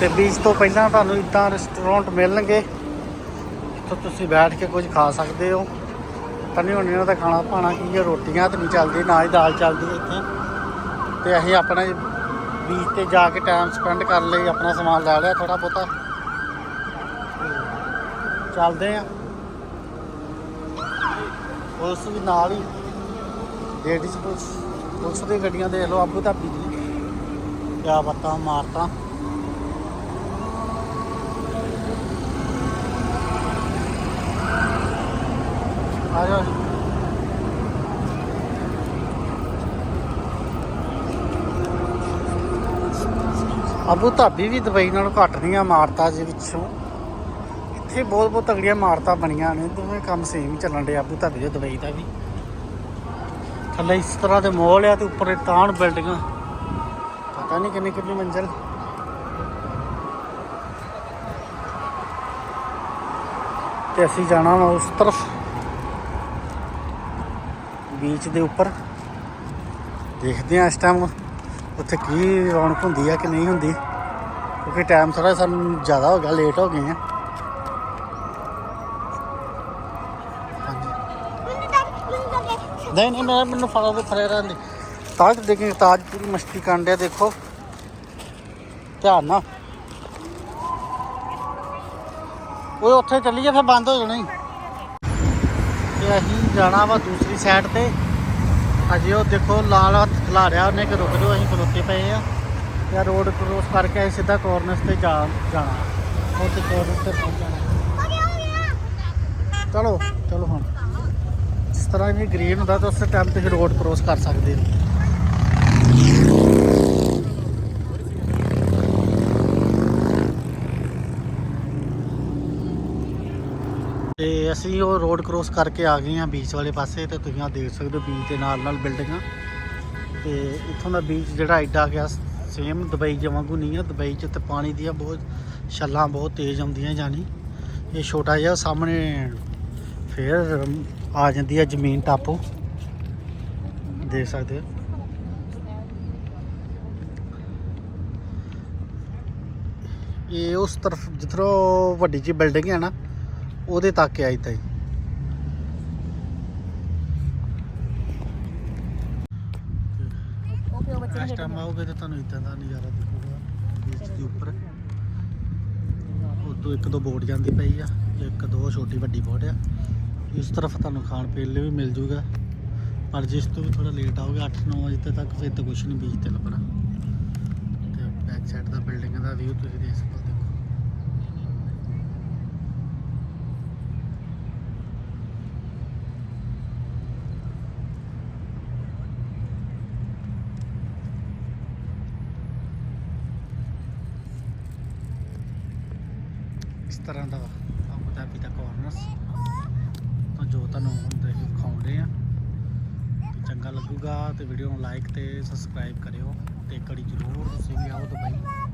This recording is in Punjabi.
ਤੇ ਬੀਚ ਤੋਂ ਪਹਿਲਾਂ ਤੁਹਾਨੂੰ ਇਦਾਂ ਰੈਸਟੋਰੈਂਟ ਮਿਲਣਗੇ, ਇੱਥੋਂ ਤੁਸੀਂ ਬੈਠ ਕੇ ਕੁਝ ਖਾ ਸਕਦੇ ਹੋ। ਤਨੀ ਹੋਣੀ ਦਾ ਖਾਣਾ ਪਾਣਾ ਕੀ ਹੈ ਰੋਟੀਆਂ ਤੇ ਨਹੀਂ ਚੱਲਦੀ ਨਾ ਹੀ ਦਾਲ ਚੱਲਦੀ ਇੱਥੇ। ਤੇ ਅਸੀਂ ਆਪਣੇ ਬੀਚ ਤੇ ਜਾ ਕੇ ਟਾਈਮ ਸਪੈਂਡ ਕਰਨ ਲਈ, ਆਪਣਾ ਸਮਾਨ ਲੈ ਲਿਆ ਥੋੜਾ ਬਹੁਤਾ। ਚੱਲਦੇ ਆ। ਪੁਲਿਸ ਵੀ ਨਾਲ ਹੀ। ਲੇਡੀਜ਼ ਪੁਲਿਸ ਪੁਲਿਸ ਦੀ ਗੱਡੀਆਂ ਦੇਖ ਲਓ ਆਬੂ ਧਾਬੀ ਦੀ ਕਿਆ ਬਾਤਾਂ ਮਾਰਤਾ ਆ ਜਾ ਆਬੂ ਧਾਬੀ ਵੀ ਦੁਬਈ ਨਾਲੋਂ ਘੱਟ ਨਹੀਂ ਆ ਮਾਰਤਾ ਦੇ ਵਿੱਚੋਂ ਇੱਥੇ ਬਹੁਤ ਬਹੁਤ ਤਗੜੀਆਂ ਮਾਰਤਾ ਬਣੀਆਂ ਨੇ, ਦੋਵੇਂ ਕੰਮ ਸੇਮ ਹੀ ਚੱਲਣ ਦੇ ਆਬੂ ਧਾਬੀ ਤੇ ਦੁਬਈ ਦਾ ਵੀ। ਥੱਲੇ ਇਸ ਤਰ੍ਹਾਂ ਦੇ ਮੋਲ ਆ ਤੇ ਉੱਪਰ ਤਾਣ ਬਿਲਡਿੰਗਾਂ। ਪਤਾ ਨਹੀਂ ਕਿੰਨੀ ਕਿੰਨੀ ਮੰਜ਼ਿਲ। ਤੇ ਅਸੀਂ ਜਾਣਾ ਵਾ ਉਸ ਤਰਫ ਬੀਚ ਦੇ ਉੱਪਰ। ਦੇਖਦੇ ਆ ਇਸ ਟਾਈਮ ਉੱਥੇ ਕੀ ਰੌਣਕ ਹੁੰਦੀ ਆ ਕਿ ਨਹੀਂ ਹੁੰਦੀ? ਕਿਉਂਕਿ ਟਾਈਮ ਥੋੜਾ ਸਾਨੂੰ ਜ਼ਿਆਦਾ ਹੋ ਗਿਆ ਲੇਟ ਹੋ ਗਏ ਆ। ਨਹੀਂ ਨਹੀਂ, ਮੈਂ ਮੈਨੂੰ ਫੜਾ ਦੇ ਫੜੇ ਰਹਿੰਦੇ ਤਾਜ ਦੇਖੇ, ਤਾਜ ਪੂਰੀ ਮਸਤੀ ਕਰਨ ਕਾਂਡਿਆ ਦੇਖੋ। ਧਿਆਨ ਨਾਲ। ਉਹ ਉੱਥੇ ਚੱਲੀਏ, ਫਿਰ ਬੰਦ ਹੋ ਜਾਣਾ ਹੀ। ਤੇ ਅਸੀਂ ਜਾਣਾ ਵਾ ਦੂਸਰੀ ਸਾਈਡ ਤੇ। ਅਜੇ ਉਹ ਦੇਖੋ ਲਾਲ ਹੱਥ ਖਿਲਾ ਰਿਹਾ ਉਹਨੇ ਕਿ ਰੁਕ ਜਾਓ, ਅਸੀਂ ਖਲੋਤੇ ਪਏ ਆ। ਯਾ ਰੋਡ ਕ੍ਰੋਸ ਕਰਕੇ ਅਸੀਂ ਸਿੱਧਾ ਕਾਰਨਰਸ ਤੇ ਜਾ, ਜਾਣਾ। ਉੱਥੇ ਕਾਰਨਰ ਤੇ ਪਹੁੰਚ ਜਾਣਾ। ਚਲੋ ਚਲੋ ਹੁਣ। ਜਿਸ ਤਰ੍ਹਾਂ ਇਹ ਗ੍ਰੀਨ ਹੁੰਦਾ ਤਾਂ ਉਸੇ ਟਾਈਮ ਤੇ ਰੋਡ ਕ੍ਰੋਸ ਕਰ ਸਕਦੇ ਹੋ। ਤੇ ਅਸੀਂ ਉਹ ਰੋਡ ਕ੍ਰੋਸ ਕਰਕੇ ਆ ਗਏ ਹਾਂ ਬੀਚ ਵਾਲੇ ਪਾਸੇ ਤੇ ਤੁਸੀਂ ਆ ਦੇਖ ਸਕਦੇ ਹੋ ਬੀਚ ਦੇ ਨਾਲ ਨਾਲ ਬਿਲਡਿੰਗਾਂ ਤੇ ਇੱਥੋਂ ਦਾ ਬੀਚ ਜਿਹੜਾ ਐਡਾ ਗਿਆ ਸੇਮ ਦੁਬਈ ਜਿਹਾ ਵਾਂਗੂ ਨਹੀਂ ਆ, ਦੁਬਈ 'ਚ ਤੇ ਪਾਣੀ ਦੀਆਂ ਬਹੁਤ ਛੱਲਾਂ ਬਹੁਤ ਤੇਜ਼ ਆਉਂਦੀਆਂ ਜਾਨੀ ਇਹ ਛੋਟਾ ਜਿਹਾ ਸਾਹਮਣੇ ਫੇਰ ਆ ਜਾਂਦੀ ਹੈ ਜ਼ਮੀਨ ਟਾਪੂ। ਦੇਖ ਸਕਦੇ ਹੋ। ਇਹ ਉਸ ਤਰਫ ਜਿੱਧਰੋਂ ਵੱਡੀ ਜੀ ਬਿਲਡਿੰਗ ਹੈ ਨਾ ਉਹਦੇ ਤੱਕ ਆਈ ਤਾਈ। ਇਸ ਟਾਈਮ ਆਓਗੇ ਤਾਂ ਤੁਹਾਨੂੰ ਇਦਾਂ ਦਾ ਨਜ਼ਾਰਾ ਦਿਖੂਗਾ ਬੀਚ ਦੇ ਉੱਪਰ। ਉਦੋਂ ਇੱਕ ਦੋ ਬੋਟ ਜਾਂਦੀ ਪਈ ਆ, ਇੱਕ ਦੋ ਛੋਟੀ ਵੱਡੀ ਬੋਟ ਆ। ਇਸ ਤਰਫ ਤੁਹਾਨੂੰ ਖਾਣ ਪੀਣ ਲਈ ਵੀ ਮਿਲ ਜੂਗਾ। ਪਰ ਜਿਸ ਤੋਂ ਵੀ ਥੋੜਾ ਲੇਟ ਆਓਗੇ 8-9 ਵਜੇ ਤੱਕ ਫਿਰ ਤਾਂ ਕੁਝ ਨਹੀਂ ਬੀਚ ਤੇ ਲੱਭਣਾ। ਤੇ ਬੈਕ ਸਾਈਡ ਦਾ ਬਿਲਡਿੰਗ ਦਾ ਵਿਊ ਤੁਸੀਂ ਦੇਖ ਸਕਦੇ ਹੋ ਇਸ ਤਰ੍ਹਾਂ ਦਾ ਆਬੂ ਧਾਬੀ ਦਾ ਕਾਰਨਰਸ ਤਾਂ ਜੋ ਤੁਹਾਨੂੰ ਹੁਣ ਦੇਖ ਦਿਖਾਉਂਦੇ ਆ ਚੰਗਾ ਲੱਗੂਗਾ ਤੇ ਵੀਡੀਓ ਨੂੰ ਲਾਈਕ ਤੇ ਸਬਸਕ੍ਰਾਈਬ ਕਰਿਓ ਤੇ ਇੱਕ ਜ਼ਰੂਰ ਤੁਸੀਂ ਵੀ ਆਓ ਦੁਬਈ।